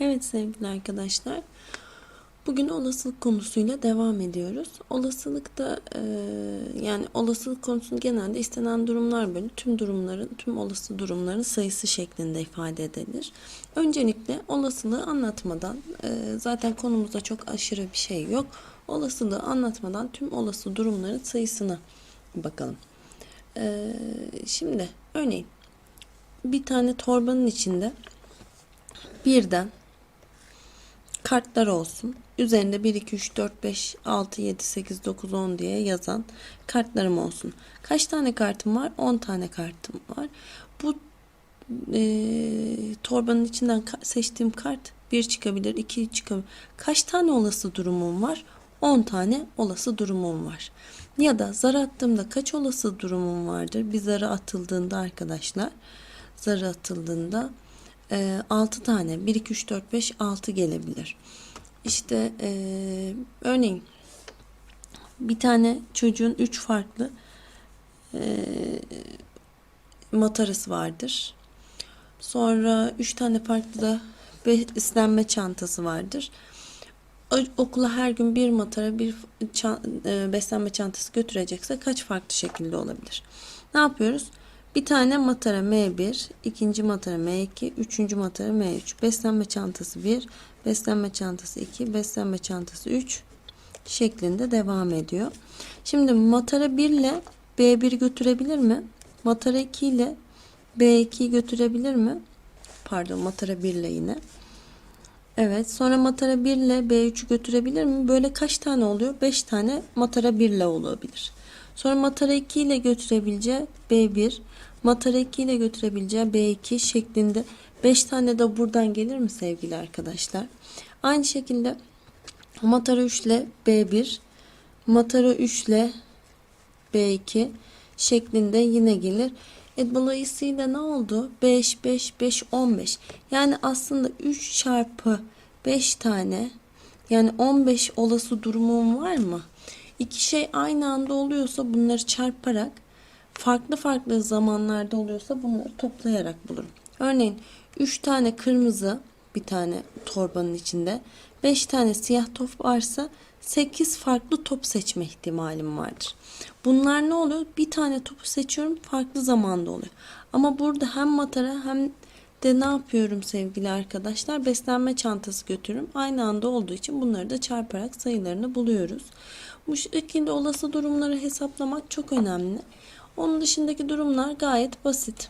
Evet sevgili arkadaşlar. Bugün olasılık konusuyla devam ediyoruz. Olasılıkta e, yani olasılık konusunu genelde istenen durumlar bölü tüm durumların, tüm olası durumların sayısı şeklinde ifade edilir. Öncelikle olasılığı anlatmadan e, zaten konumuzda çok aşırı bir şey yok. Olasılığı anlatmadan tüm olası durumların sayısına bakalım. E, şimdi örneğin bir tane torbanın içinde birden kartlar olsun. Üzerinde 1, 2, 3, 4, 5, 6, 7, 8, 9, 10 diye yazan kartlarım olsun. Kaç tane kartım var? 10 tane kartım var. Bu e, torbanın içinden seçtiğim kart 1 çıkabilir, 2 çıkabilir. Kaç tane olası durumum var? 10 tane olası durumum var. Ya da zar attığımda kaç olası durumum vardır? Bir zara atıldığında arkadaşlar, zar atıldığında e, 6 tane 1 2 3 4 5 6 gelebilir. İşte e, örneğin bir tane çocuğun 3 farklı e, matarası vardır. Sonra 3 tane farklı da beslenme çantası vardır. Okula her gün bir matara bir e, beslenme çantası götürecekse kaç farklı şekilde olabilir? Ne yapıyoruz? Bir tane matara M1, ikinci matara M2, üçüncü matara M3. Beslenme çantası 1, beslenme çantası 2, beslenme çantası 3 şeklinde devam ediyor. Şimdi matara 1 ile B1 götürebilir mi? Matara 2 ile B2'yi götürebilir mi? Pardon matara 1 ile yine. Evet sonra matara 1 ile B3'ü götürebilir mi? Böyle kaç tane oluyor? 5 tane matara 1 ile olabilir. Sonra matara 2 ile götürebileceği B1, matara 2 ile götürebileceği B2 şeklinde 5 tane de buradan gelir mi sevgili arkadaşlar? Aynı şekilde matara 3 ile B1, matara 3 ile B2 şeklinde yine gelir. E, dolayısıyla ne oldu? 5, 5, 5, 15. Yani aslında 3 çarpı 5 tane yani 15 olası durumum var mı? İki şey aynı anda oluyorsa bunları çarparak farklı farklı zamanlarda oluyorsa bunları toplayarak bulurum. Örneğin 3 tane kırmızı bir tane torbanın içinde 5 tane siyah top varsa 8 farklı top seçme ihtimalim vardır. Bunlar ne oluyor? Bir tane topu seçiyorum farklı zamanda oluyor. Ama burada hem matara hem de ne yapıyorum sevgili arkadaşlar? Beslenme çantası götürüyorum. Aynı anda olduğu için bunları da çarparak sayılarını buluyoruz. Bu şekilde olası durumları hesaplamak çok önemli. Onun dışındaki durumlar gayet basit.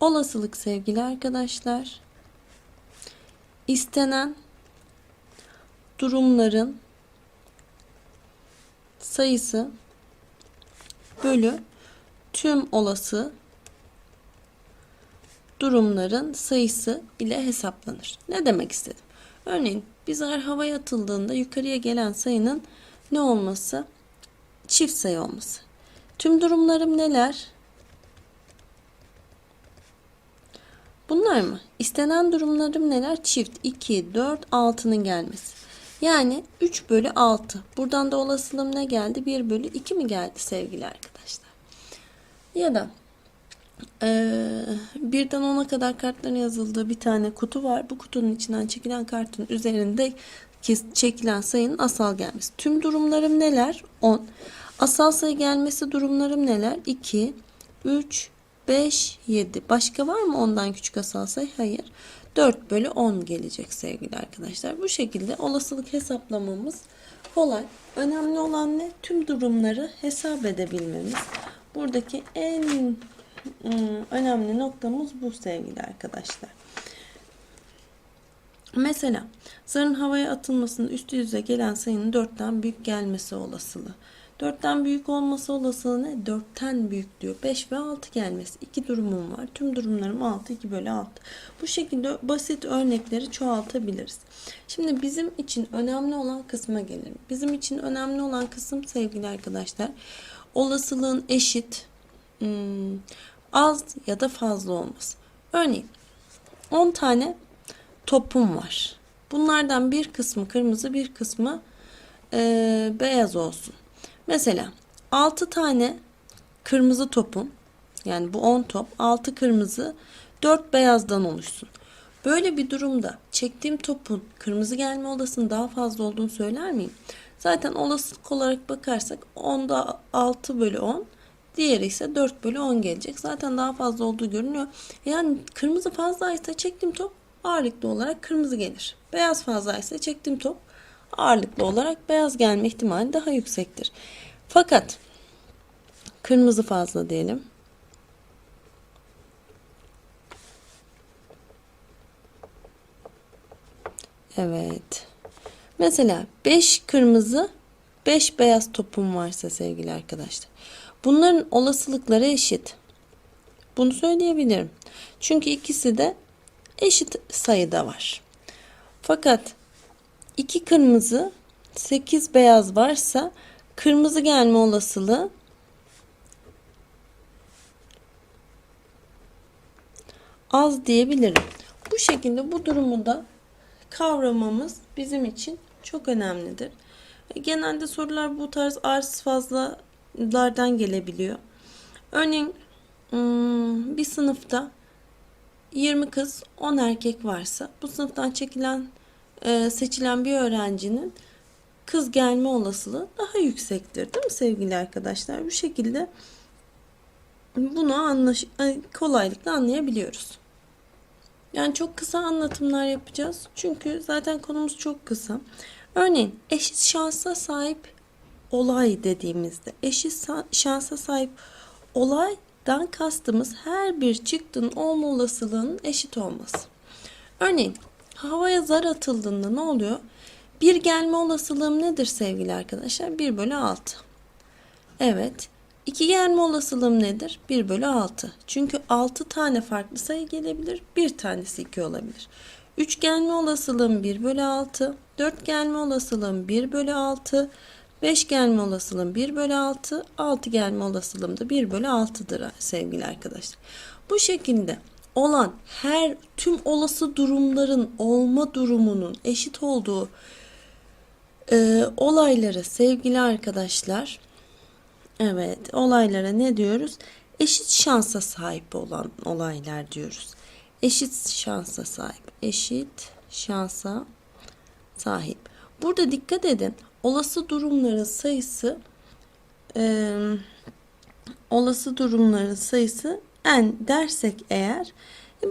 Olasılık sevgili arkadaşlar. istenen durumların sayısı bölü tüm olası durumların sayısı ile hesaplanır. Ne demek istedim? Örneğin bir zar havaya atıldığında yukarıya gelen sayının ne olması? Çift sayı olması. Tüm durumlarım neler? Bunlar mı? İstenen durumlarım neler? Çift 2, 4, 6'nın gelmesi. Yani 3 bölü 6. Buradan da olasılığım ne geldi? 1 bölü 2 mi geldi sevgili arkadaşlar? Ya da ee, birden 10'a kadar kartların yazıldığı bir tane kutu var. Bu kutunun içinden çekilen kartın üzerinde çekilen sayının asal gelmesi. Tüm durumlarım neler? 10. Asal sayı gelmesi durumlarım neler? 2, 3, 5, 7. Başka var mı ondan küçük asal sayı? Hayır. 4 bölü 10 gelecek sevgili arkadaşlar. Bu şekilde olasılık hesaplamamız kolay. Önemli olan ne? Tüm durumları hesap edebilmemiz. Buradaki en ıı, önemli noktamız bu sevgili arkadaşlar. Mesela zarın havaya atılmasının üst yüze gelen sayının 4'ten büyük gelmesi olasılığı. 4'ten büyük olması olasılığı ne? 4'ten büyük diyor. 5 ve 6 gelmesi. İki durumum var. Tüm durumlarım 6, 2 bölü 6. Bu şekilde basit örnekleri çoğaltabiliriz. Şimdi bizim için önemli olan kısma gelelim. Bizim için önemli olan kısım sevgili arkadaşlar. Olasılığın eşit, hmm, az ya da fazla olması. Örneğin 10 tane topum var. Bunlardan bir kısmı kırmızı bir kısmı e, beyaz olsun. Mesela 6 tane kırmızı topum yani bu 10 top 6 kırmızı 4 beyazdan oluşsun. Böyle bir durumda çektiğim topun kırmızı gelme olasılığının daha fazla olduğunu söyler miyim? Zaten olasılık olarak bakarsak 10'da 6 bölü 10 diğeri ise 4 bölü 10 gelecek. Zaten daha fazla olduğu görünüyor. Yani kırmızı fazlaysa çektiğim top ağırlıklı olarak kırmızı gelir. Beyaz fazlaysa çektiğim top ağırlıklı olarak beyaz gelme ihtimali daha yüksektir. Fakat kırmızı fazla diyelim. Evet. Mesela 5 kırmızı 5 beyaz topum varsa sevgili arkadaşlar. Bunların olasılıkları eşit. Bunu söyleyebilirim. Çünkü ikisi de eşit sayıda var. Fakat 2 kırmızı 8 beyaz varsa kırmızı gelme olasılığı az diyebilirim. Bu şekilde bu durumu da kavramamız bizim için çok önemlidir. Genelde sorular bu tarz arz fazlalardan gelebiliyor. Örneğin hmm, bir sınıfta 20 kız 10 erkek varsa bu sınıftan çekilen e, seçilen bir öğrencinin kız gelme olasılığı daha yüksektir değil mi sevgili arkadaşlar? Bu şekilde bunu anlaş kolaylıkla anlayabiliyoruz. Yani çok kısa anlatımlar yapacağız. Çünkü zaten konumuz çok kısa. Örneğin eşit şansa sahip olay dediğimizde eşit şansa sahip olaydan kastımız her bir çıktının olma olasılığının eşit olması. Örneğin havaya zar atıldığında ne oluyor? Bir gelme olasılığım nedir sevgili arkadaşlar? 1 bölü 6. Evet. 2 gelme olasılığım nedir? 1 bölü 6. Çünkü 6 tane farklı sayı gelebilir. Bir tanesi 2 olabilir. 3 gelme olasılığım 1 bölü 6. 4 gelme olasılığım 1 bölü 6. 5 gelme olasılığım 1 bölü 6. 6 gelme olasılığım da 1 bölü 6'dır sevgili arkadaşlar. Bu şekilde olan her tüm olası durumların olma durumunun eşit olduğu e, olaylara sevgili arkadaşlar evet olaylara ne diyoruz? Eşit şansa sahip olan olaylar diyoruz. Eşit şansa sahip. Eşit şansa sahip. Burada dikkat edin. Olası durumların sayısı e, olası durumların sayısı n dersek eğer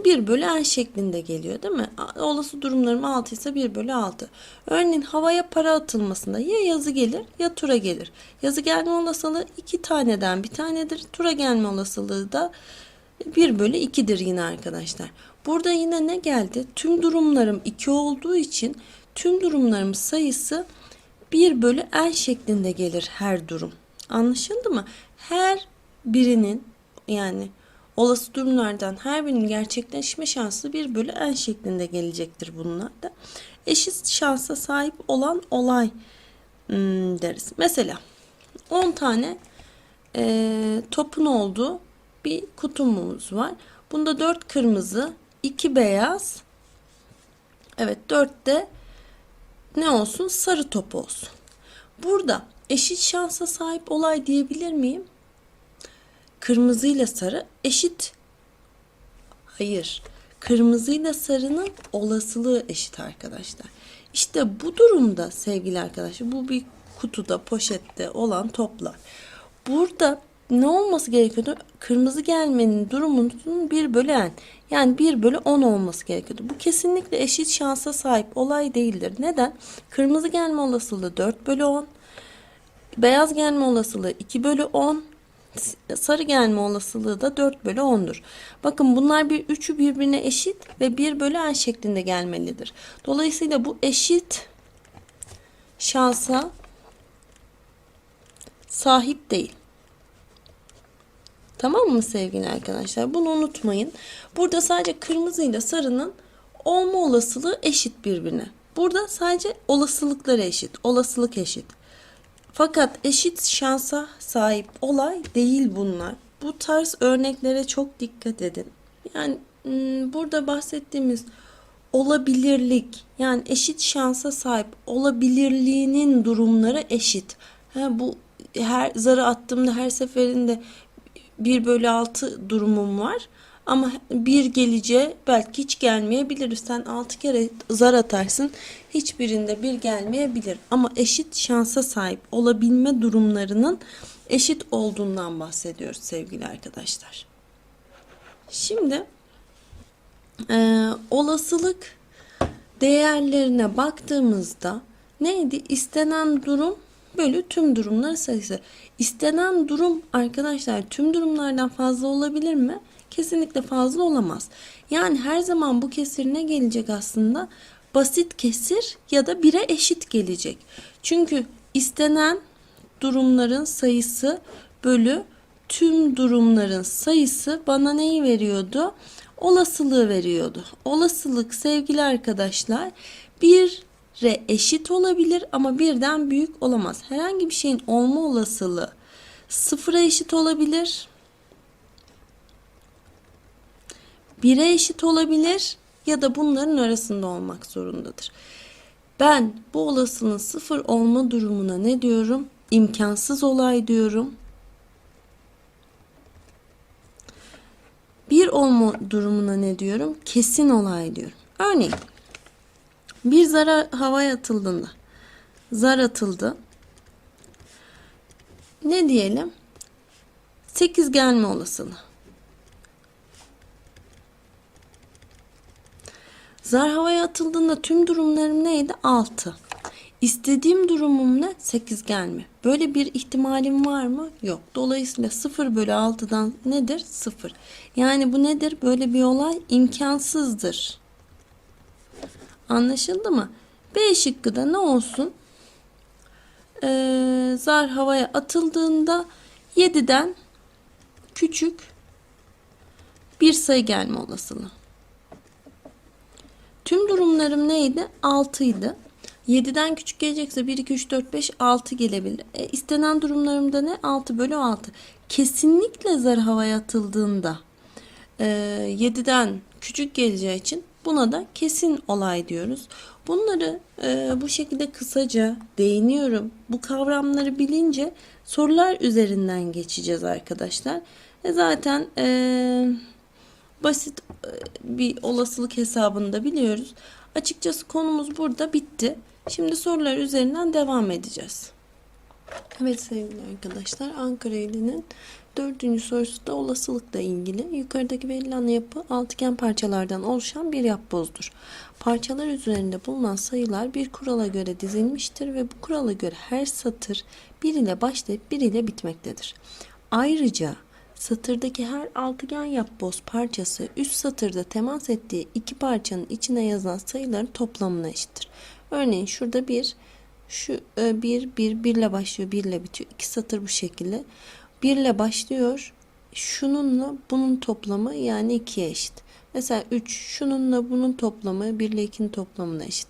1 bölü n şeklinde geliyor değil mi? Olası durumlarım 6 ise 1 bölü 6. Örneğin havaya para atılmasında ya yazı gelir ya tura gelir. Yazı gelme olasılığı 2 taneden bir tanedir. Tura gelme olasılığı da 1 bölü 2'dir yine arkadaşlar. Burada yine ne geldi? Tüm durumlarım 2 olduğu için tüm durumlarım sayısı 1 bölü n şeklinde gelir her durum. Anlaşıldı mı? Her birinin yani olası durumlardan her birinin gerçekleşme şansı 1 bölü n şeklinde gelecektir bunlar da. Eşit şansa sahip olan olay hmm, deriz. Mesela 10 tane e, topun olduğu bir kutumuz var. Bunda 4 kırmızı, 2 beyaz. Evet 4 de ne olsun? Sarı top olsun. Burada eşit şansa sahip olay diyebilir miyim? Kırmızı ile sarı eşit. Hayır. Kırmızı ile sarının olasılığı eşit arkadaşlar. İşte bu durumda sevgili arkadaşlar bu bir kutuda poşette olan toplar. Burada ne olması gerekiyordu? Kırmızı gelmenin durumunun 1 bölü n. Yani 1 bölü 10 olması gerekiyordu. Bu kesinlikle eşit şansa sahip olay değildir. Neden? Kırmızı gelme olasılığı 4 bölü 10. Beyaz gelme olasılığı 2 bölü 10. Sarı gelme olasılığı da 4 bölü 10'dur. Bakın bunlar bir üçü birbirine eşit ve 1 bölü n şeklinde gelmelidir. Dolayısıyla bu eşit şansa sahip değil. Tamam mı sevgili arkadaşlar? Bunu unutmayın. Burada sadece kırmızı ile sarının olma olasılığı eşit birbirine. Burada sadece olasılıkları eşit. Olasılık eşit. Fakat eşit şansa sahip olay değil bunlar. Bu tarz örneklere çok dikkat edin. Yani hmm, burada bahsettiğimiz olabilirlik yani eşit şansa sahip olabilirliğinin durumları eşit. Ha, bu her zarı attığımda her seferinde 1 bölü 6 durumum var. Ama bir geleceğe belki hiç gelmeyebilir. Sen 6 kere zar atarsın. Hiçbirinde bir gelmeyebilir. Ama eşit şansa sahip olabilme durumlarının eşit olduğundan bahsediyoruz sevgili arkadaşlar. Şimdi e, olasılık değerlerine baktığımızda neydi? İstenen durum bölü tüm durumlar sayısı. İstenen durum arkadaşlar tüm durumlardan fazla olabilir mi? Kesinlikle fazla olamaz. Yani her zaman bu kesir ne gelecek aslında? Basit kesir ya da bire eşit gelecek. Çünkü istenen durumların sayısı bölü tüm durumların sayısı bana neyi veriyordu? Olasılığı veriyordu. Olasılık sevgili arkadaşlar bire eşit olabilir ama birden büyük olamaz. Herhangi bir şeyin olma olasılığı sıfıra eşit olabilir. Bire eşit olabilir ya da bunların arasında olmak zorundadır. Ben bu olasılığın sıfır olma durumuna ne diyorum? İmkansız olay diyorum. Bir olma durumuna ne diyorum? Kesin olay diyorum. Örneğin bir zara havaya atıldığında zar atıldı. Ne diyelim? 8 gelme olasılığı. Zar havaya atıldığında tüm durumlarım neydi? 6. İstediğim durumum ne? 8 gelme. Böyle bir ihtimalim var mı? Yok. Dolayısıyla 0 bölü 6'dan nedir? 0. Yani bu nedir? Böyle bir olay imkansızdır. Anlaşıldı mı? B şıkkı da ne olsun? Ee, zar havaya atıldığında 7'den küçük bir sayı gelme olasılığı. Tüm durumlarım neydi? 6 idi. 7'den küçük gelecekse 1, 2, 3, 4, 5, 6 gelebilir. E, istenen durumlarımda ne? 6 bölü 6. Kesinlikle zar havaya atıldığında e, 7'den küçük geleceği için buna da kesin olay diyoruz. Bunları e, bu şekilde kısaca değiniyorum. Bu kavramları bilince sorular üzerinden geçeceğiz arkadaşlar. E, zaten e, basit e, bir olasılık hesabını da biliyoruz. Açıkçası konumuz burada bitti. Şimdi sorular üzerinden devam edeceğiz. Evet sevgili arkadaşlar Ankara ilinin dördüncü sorusu da olasılıkla ilgili. Yukarıdaki verilen yapı altıgen parçalardan oluşan bir yapbozdur. Parçalar üzerinde bulunan sayılar bir kurala göre dizilmiştir ve bu kurala göre her satır bir ile başlayıp bir ile bitmektedir. Ayrıca satırdaki her altıgen yapboz parçası üst satırda temas ettiği iki parçanın içine yazılan sayıların toplamına eşittir. Örneğin şurada bir, şu e, bir, bir, birle başlıyor, birle bitiyor. İki satır bu şekilde. Birle başlıyor. Şununla bunun toplamı yani ikiye eşit. Mesela 3 şununla bunun toplamı 1 ile 2'nin toplamına eşit.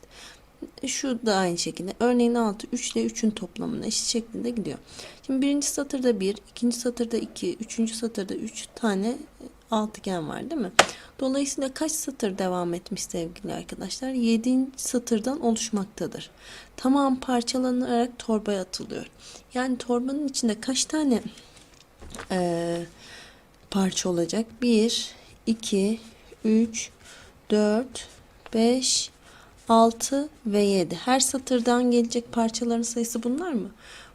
Şu da aynı şekilde. Örneğin 6 3 ile 3'ün toplamına eşit şeklinde gidiyor. Şimdi birinci satırda 1, ikinci satırda 2, üçüncü satırda 3 tane altıgen var değil mi? Dolayısıyla kaç satır devam etmiş sevgili arkadaşlar? 7. satırdan oluşmaktadır. Tamam parçalanarak torbaya atılıyor. Yani torbanın içinde kaç tane e, parça olacak? 1, 2, 3, 4, 5, 6 ve 7. Her satırdan gelecek parçaların sayısı bunlar mı?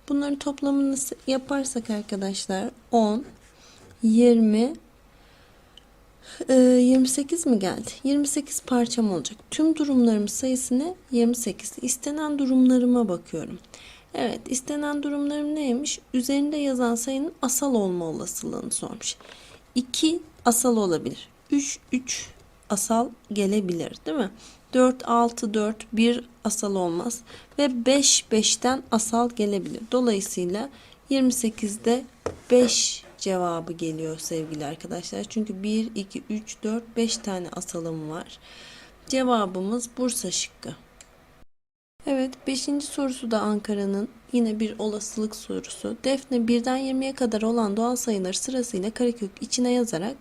Bunların toplamını yaparsak arkadaşlar 10, 20, 28 mi geldi? 28 parçam olacak. Tüm durumlarım sayısı ne? 28. İstenen durumlarıma bakıyorum. Evet, istenen durumlarım neymiş? Üzerinde yazan sayının asal olma olasılığını sormuş. 2 asal olabilir. 3 3 asal gelebilir, değil mi? 4 6 4 1 asal olmaz ve 5 5'ten asal gelebilir. Dolayısıyla 28'de 5 cevabı geliyor sevgili arkadaşlar. Çünkü 1 2 3 4 5 tane asalım var. Cevabımız Bursa şıkkı. Evet 5. sorusu da Ankara'nın yine bir olasılık sorusu. Defne birden 20'ye kadar olan doğal sayıları sırasıyla karekök içine yazarak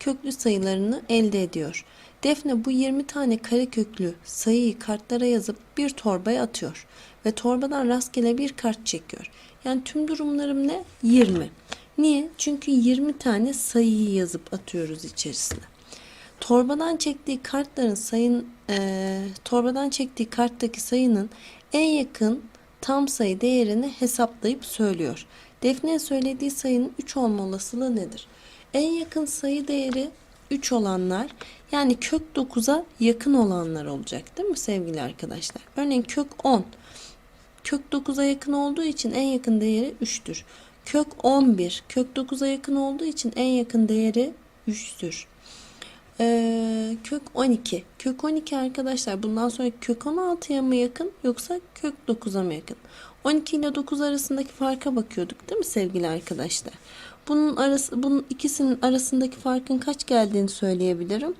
köklü sayılarını elde ediyor. Defne bu 20 tane kareköklü sayıyı kartlara yazıp bir torbaya atıyor ve torbadan rastgele bir kart çekiyor. Yani tüm durumlarım ne? 20. Niye? Çünkü 20 tane sayıyı yazıp atıyoruz içerisine. Torbadan çektiği kartların sayın e, torbadan çektiği karttaki sayının en yakın tam sayı değerini hesaplayıp söylüyor. Defne söylediği sayının 3 olma olasılığı nedir? En yakın sayı değeri 3 olanlar yani kök 9'a yakın olanlar olacak değil mi sevgili arkadaşlar? Örneğin kök 10 kök 9'a yakın olduğu için en yakın değeri 3'tür. Kök 11 kök 9'a yakın olduğu için en yakın değeri 3'tür. Ee, kök 12. Kök 12 arkadaşlar bundan sonra kök 16'ya mı yakın yoksa kök 9'a mı yakın? 12 ile 9 arasındaki farka bakıyorduk değil mi sevgili arkadaşlar? Bunun arası bunun ikisinin arasındaki farkın kaç geldiğini söyleyebilirim.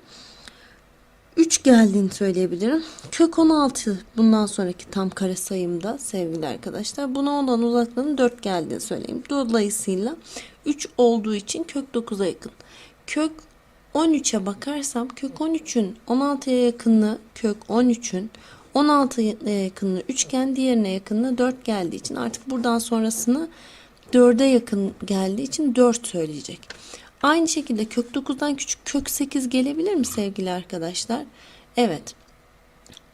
3 geldiğini söyleyebilirim. Kök 16 bundan sonraki tam kare sayımda sevgili arkadaşlar. Buna olan uzaklığının 4 geldiğini söyleyeyim. Dolayısıyla 3 olduğu için kök 9'a yakın. Kök 13'e bakarsam kök 13'ün 16'ya yakınlığı kök 13'ün 16'ya yakınlığı üçgen diğerine yakınlığı 4 geldiği için artık buradan sonrasını 4'e yakın geldiği için 4 söyleyecek. Aynı şekilde kök 9'dan küçük kök 8 gelebilir mi sevgili arkadaşlar? Evet.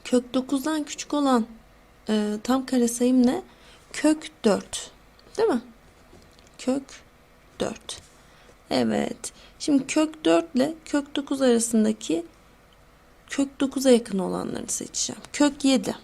Kök 9'dan küçük olan e, tam kare sayım ne? Kök 4. Değil mi? Kök 4. Evet. Şimdi kök 4 ile kök 9 arasındaki kök 9'a yakın olanları seçeceğim. Kök 7.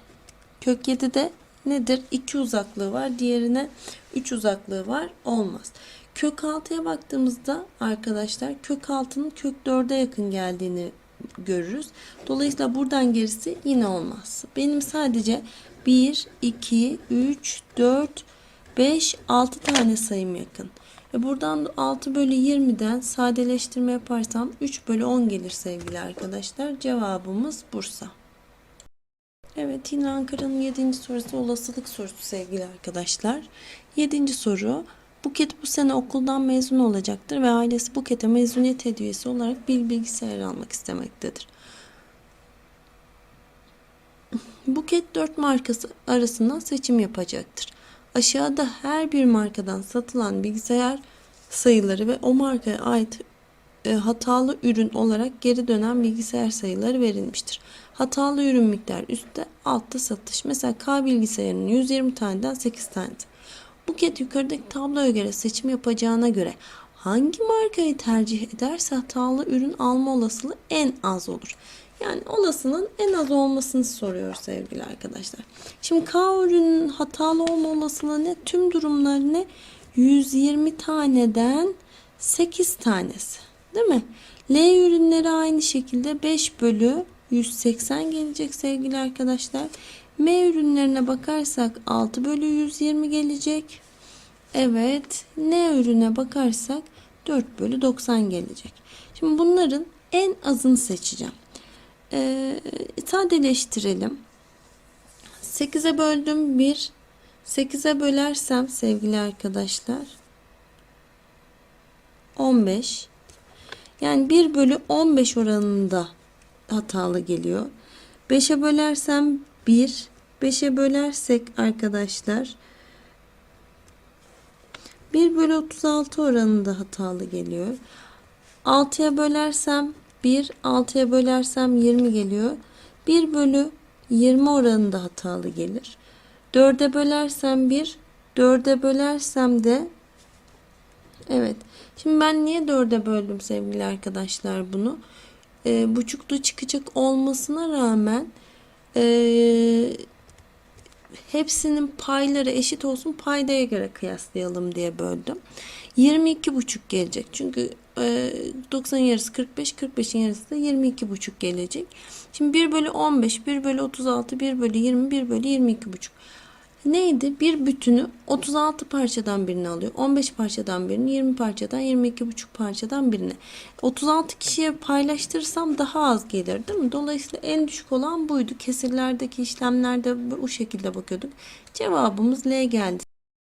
Kök 7'de nedir? 2 uzaklığı var. Diğerine 3 uzaklığı var. Olmaz. Kök 6'ya baktığımızda arkadaşlar kök 6'nın kök 4'e yakın geldiğini görürüz. Dolayısıyla buradan gerisi yine olmaz. Benim sadece 1, 2, 3, 4, 5, 6 tane sayım yakın. Ve buradan 6 bölü 20'den sadeleştirme yaparsam 3 bölü 10 gelir sevgili arkadaşlar. Cevabımız Bursa. Evet yine Ankara'nın 7. sorusu olasılık sorusu sevgili arkadaşlar. 7. soru Buket bu sene okuldan mezun olacaktır ve ailesi Buket'e mezuniyet hediyesi olarak bir bilgisayar almak istemektedir. Buket 4 markası arasından seçim yapacaktır. Aşağıda her bir markadan satılan bilgisayar sayıları ve o markaya ait e, hatalı ürün olarak geri dönen bilgisayar sayıları verilmiştir. Hatalı ürün miktarı üstte, altta satış. Mesela K bilgisayarının 120 taneden 8 tane. Buket yukarıdaki tabloya göre seçim yapacağına göre hangi markayı tercih ederse hatalı ürün alma olasılığı en az olur. Yani olasılığın en az olmasını soruyor sevgili arkadaşlar. Şimdi K ürünün hatalı olma olasılığı ne? Tüm durumları ne? 120 taneden 8 tanesi. Değil mi? L ürünleri aynı şekilde 5 bölü 180 gelecek sevgili arkadaşlar. M ürünlerine bakarsak 6 bölü 120 gelecek. Evet. N ürüne bakarsak 4 bölü 90 gelecek. Şimdi bunların en azını seçeceğim. Ee, sadeleştirelim. 8'e böldüm 1. 8'e bölersem sevgili arkadaşlar 15. Yani 1 bölü 15 oranında hatalı geliyor. 5'e bölersem 1. 5'e bölersek arkadaşlar 1 bölü 36 oranında hatalı geliyor. 6'ya bölersem 1, 6'ya bölersem 20 geliyor. 1 bölü 20 oranında hatalı gelir. 4'e bölersem 1, 4'e bölersem de evet. Şimdi ben niye 4'e böldüm sevgili arkadaşlar bunu? E, buçuklu çıkacak olmasına rağmen e, hepsinin payları eşit olsun paydaya göre kıyaslayalım diye böldüm. 22,5 gelecek. Çünkü e, 90'ın yarısı 45, 45'in yarısı da 22,5 gelecek. Şimdi 1 bölü 15, 1 bölü 36, 1 bölü 20, 1 bölü 22,5. Neydi? Bir bütünü 36 parçadan birini alıyor. 15 parçadan birini, 20 parçadan, 22,5 parçadan birini. 36 kişiye paylaştırırsam daha az gelir değil mi? Dolayısıyla en düşük olan buydu. Kesirlerdeki işlemlerde bu şekilde bakıyorduk. Cevabımız L geldi.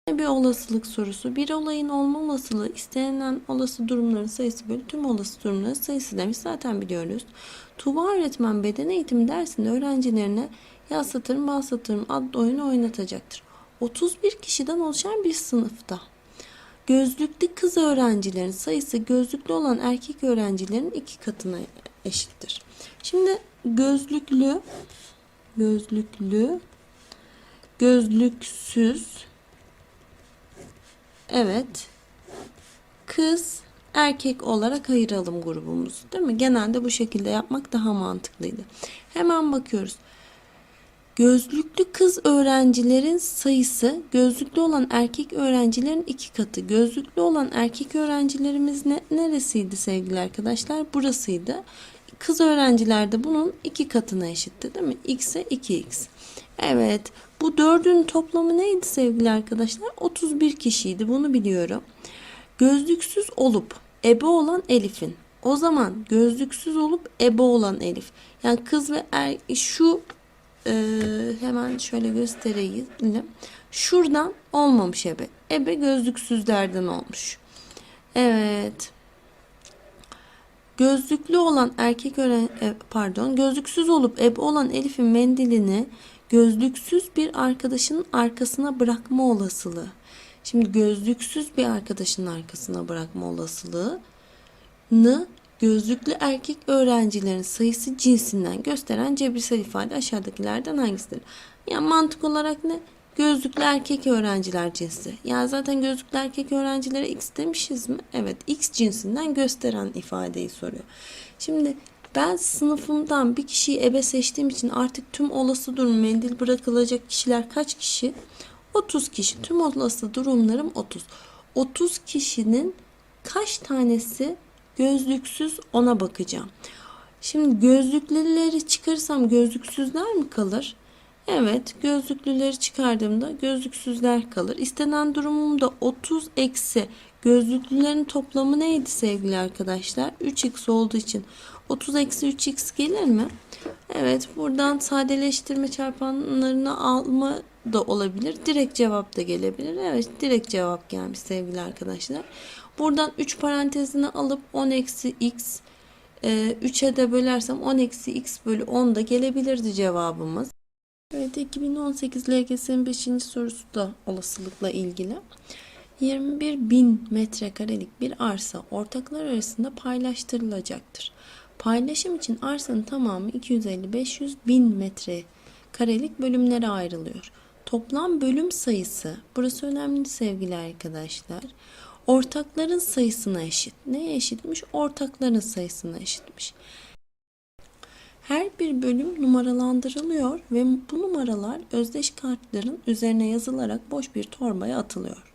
Bir olasılık sorusu. Bir olayın olma olasılığı istenilen olası durumların sayısı bölü tüm olası durumların sayısı demiş. Zaten biliyoruz. Tuğba öğretmen beden eğitimi dersinde öğrencilerine yaz satırım, bal satırım adlı oyunu oynatacaktır. 31 kişiden oluşan bir sınıfta Gözlüklü kız öğrencilerin sayısı gözlüklü olan erkek öğrencilerin iki katına eşittir. Şimdi gözlüklü, gözlüklü, gözlüksüz, evet, kız, erkek olarak ayıralım grubumuzu değil mi? Genelde bu şekilde yapmak daha mantıklıydı. Hemen bakıyoruz. Gözlüklü kız öğrencilerin sayısı gözlüklü olan erkek öğrencilerin iki katı. Gözlüklü olan erkek öğrencilerimiz ne, neresiydi sevgili arkadaşlar? Burasıydı. Kız öğrenciler de bunun iki katına eşitti değil mi? X'e 2x. Evet. Bu dördün toplamı neydi sevgili arkadaşlar? 31 kişiydi. Bunu biliyorum. Gözlüksüz olup ebe olan Elif'in. O zaman gözlüksüz olup ebe olan Elif. Yani kız ve er, şu e, hemen şöyle göstereyim. Şuradan olmamış ebe. Ebe gözlüksüzlerden olmuş. Evet. Gözlüklü olan erkek öğren e, pardon gözlüksüz olup ebe olan Elif'in mendilini gözlüksüz bir arkadaşının arkasına bırakma olasılığı. Şimdi gözlüksüz bir arkadaşının arkasına bırakma olasılığını gözlüklü erkek öğrencilerin sayısı cinsinden gösteren cebirsel ifade aşağıdakilerden hangisidir? Yani mantık olarak ne? Gözlüklü erkek öğrenciler cinsi. Yani zaten gözlüklü erkek öğrencilere x demişiz mi? Evet x cinsinden gösteren ifadeyi soruyor. Şimdi ben sınıfımdan bir kişiyi ebe seçtiğim için artık tüm olası durum mendil bırakılacak kişiler kaç kişi? 30 kişi. Tüm olası durumlarım 30. 30 kişinin kaç tanesi gözlüksüz ona bakacağım. Şimdi gözlüklüleri çıkarırsam gözlüksüzler mi kalır? Evet gözlüklüleri çıkardığımda gözlüksüzler kalır. İstenen durumumda 30 eksi gözlüklülerin toplamı neydi sevgili arkadaşlar? 3x olduğu için 30 eksi 3x gelir mi? Evet buradan sadeleştirme çarpanlarını alma da olabilir. Direkt cevap da gelebilir. Evet direkt cevap gelmiş sevgili arkadaşlar. Buradan 3 parantezini alıp 10 eksi x 3'e de bölersem 10 eksi x bölü 10 da gelebilirdi cevabımız. Evet 2018 LGS'nin 5. sorusu da olasılıkla ilgili. 21 bin metrekarelik bir arsa ortaklar arasında paylaştırılacaktır. Paylaşım için arsanın tamamı 250-500 bin metre karelik bölümlere ayrılıyor. Toplam bölüm sayısı, burası önemli sevgili arkadaşlar. Ortakların sayısına eşit. Neye eşitmiş? Ortakların sayısına eşitmiş. Her bir bölüm numaralandırılıyor ve bu numaralar özdeş kartların üzerine yazılarak boş bir torbaya atılıyor.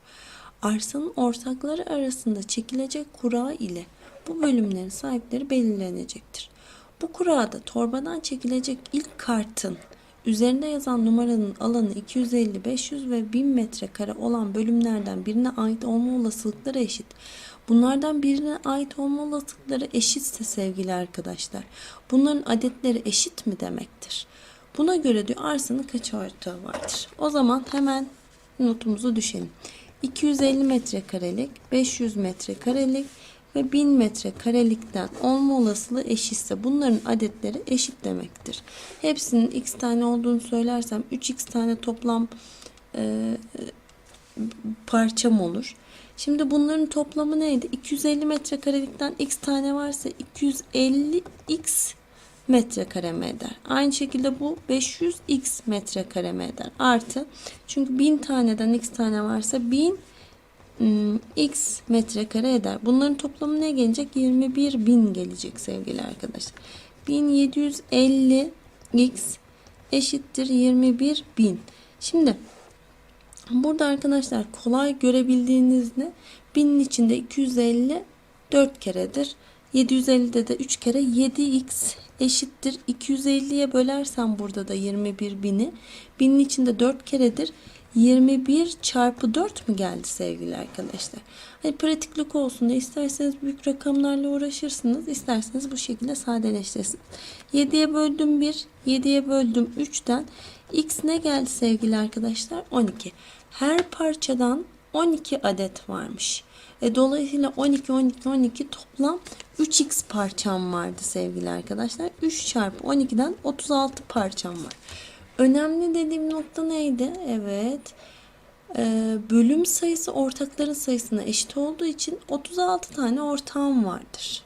Arsanın ortakları arasında çekilecek kura ile bu bölümlerin sahipleri belirlenecektir. Bu kurada torbadan çekilecek ilk kartın üzerinde yazan numaranın alanı 250, 500 ve 1000 metrekare olan bölümlerden birine ait olma olasılıkları eşit. Bunlardan birine ait olma olasılıkları eşitse sevgili arkadaşlar, bunların adetleri eşit mi demektir? Buna göre diyor arsanın kaç ortağı vardır? O zaman hemen notumuzu düşelim. 250 metrekarelik, 500 metrekarelik ve 1000 metrekarelikten olma olasılığı eşitse bunların adetleri eşit demektir. Hepsinin x tane olduğunu söylersem 3x tane toplam e, parçam olur. Şimdi bunların toplamı neydi? 250 metrekarelikten x tane varsa 250 x metrekare mi eder? Aynı şekilde bu 500 x metrekare mi eder? Artı çünkü 1000 taneden x tane varsa 1000 x metrekare eder. Bunların toplamı ne gelecek? 21 bin gelecek sevgili arkadaşlar. 1750 x eşittir 21 bin. Şimdi burada arkadaşlar kolay görebildiğiniz ne? Binin içinde 250 4 keredir. 750'de de 3 kere 7x eşittir. 250'ye bölersem burada da 21 bini. Binin içinde 4 keredir. 21 çarpı 4 mü geldi sevgili arkadaşlar? Hani pratiklik olsun da isterseniz büyük rakamlarla uğraşırsınız. isterseniz bu şekilde sadeleştirirsiniz. 7'ye böldüm 1, 7'ye böldüm 3'ten x ne geldi sevgili arkadaşlar? 12. Her parçadan 12 adet varmış. E, dolayısıyla 12, 12, 12 toplam 3x parçam vardı sevgili arkadaşlar. 3 çarpı 12'den 36 parçam var. Önemli dediğim nokta neydi? Evet. Ee, bölüm sayısı ortakların sayısına eşit olduğu için 36 tane ortağım vardır.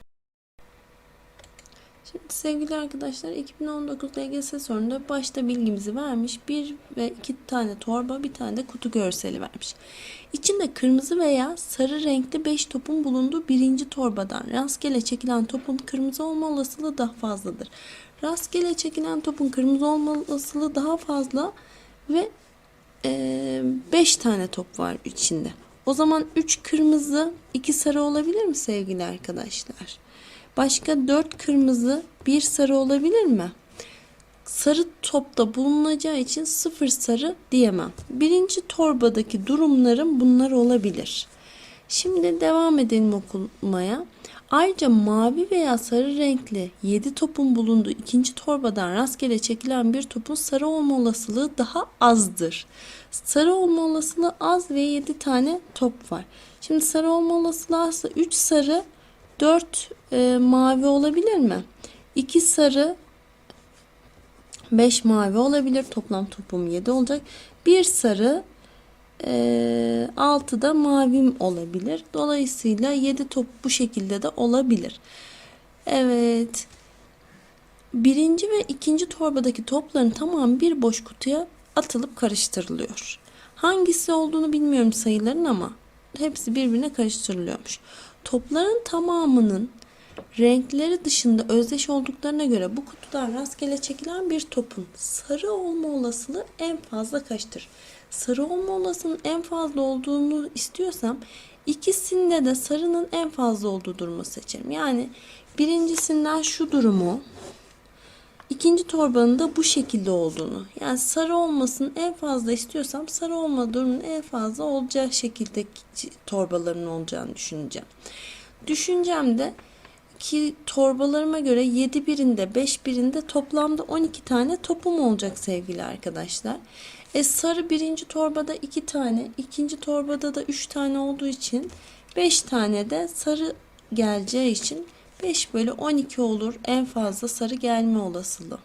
Şimdi sevgili arkadaşlar 2019 LGS sorununda başta bilgimizi vermiş. Bir ve iki tane torba bir tane de kutu görseli vermiş. İçinde kırmızı veya sarı renkli 5 topun bulunduğu birinci torbadan rastgele çekilen topun kırmızı olma olasılığı daha fazladır. Rastgele çekilen topun kırmızı olma olasılığı daha fazla ve 5 tane top var içinde. O zaman 3 kırmızı 2 sarı olabilir mi sevgili arkadaşlar? Başka 4 kırmızı, 1 sarı olabilir mi? Sarı topta bulunacağı için 0 sarı diyemem. Birinci torbadaki durumlarım bunlar olabilir. Şimdi devam edelim okumaya. Ayrıca mavi veya sarı renkli 7 topun bulunduğu ikinci torbadan rastgele çekilen bir topun sarı olma olasılığı daha azdır. Sarı olma olasılığı az ve 7 tane top var. Şimdi sarı olma olasılığı azsa 3 sarı 4 e, mavi olabilir mi? 2 sarı 5 mavi olabilir. Toplam topum 7 olacak. 1 sarı e, 6 da mavim olabilir. Dolayısıyla 7 top bu şekilde de olabilir. Evet. Birinci ve ikinci torbadaki topların tamamı bir boş kutuya atılıp karıştırılıyor. Hangisi olduğunu bilmiyorum sayıların ama hepsi birbirine karıştırılıyormuş. Topların tamamının renkleri dışında özdeş olduklarına göre bu kutudan rastgele çekilen bir topun sarı olma olasılığı en fazla kaçtır? Sarı olma olasılığının en fazla olduğunu istiyorsam ikisinde de sarının en fazla olduğu durumu seçerim. Yani birincisinden şu durumu ikinci torbanın da bu şekilde olduğunu yani sarı olmasını en fazla istiyorsam sarı olma durumunun en fazla olacağı şekilde torbaların olacağını düşüneceğim. Düşüncemde ki torbalarıma göre 7 birinde 5 birinde toplamda 12 tane topum olacak sevgili arkadaşlar. E sarı birinci torbada 2 tane ikinci torbada da 3 tane olduğu için 5 tane de sarı geleceği için 5 bölü 12 olur en fazla sarı gelme olasılığı.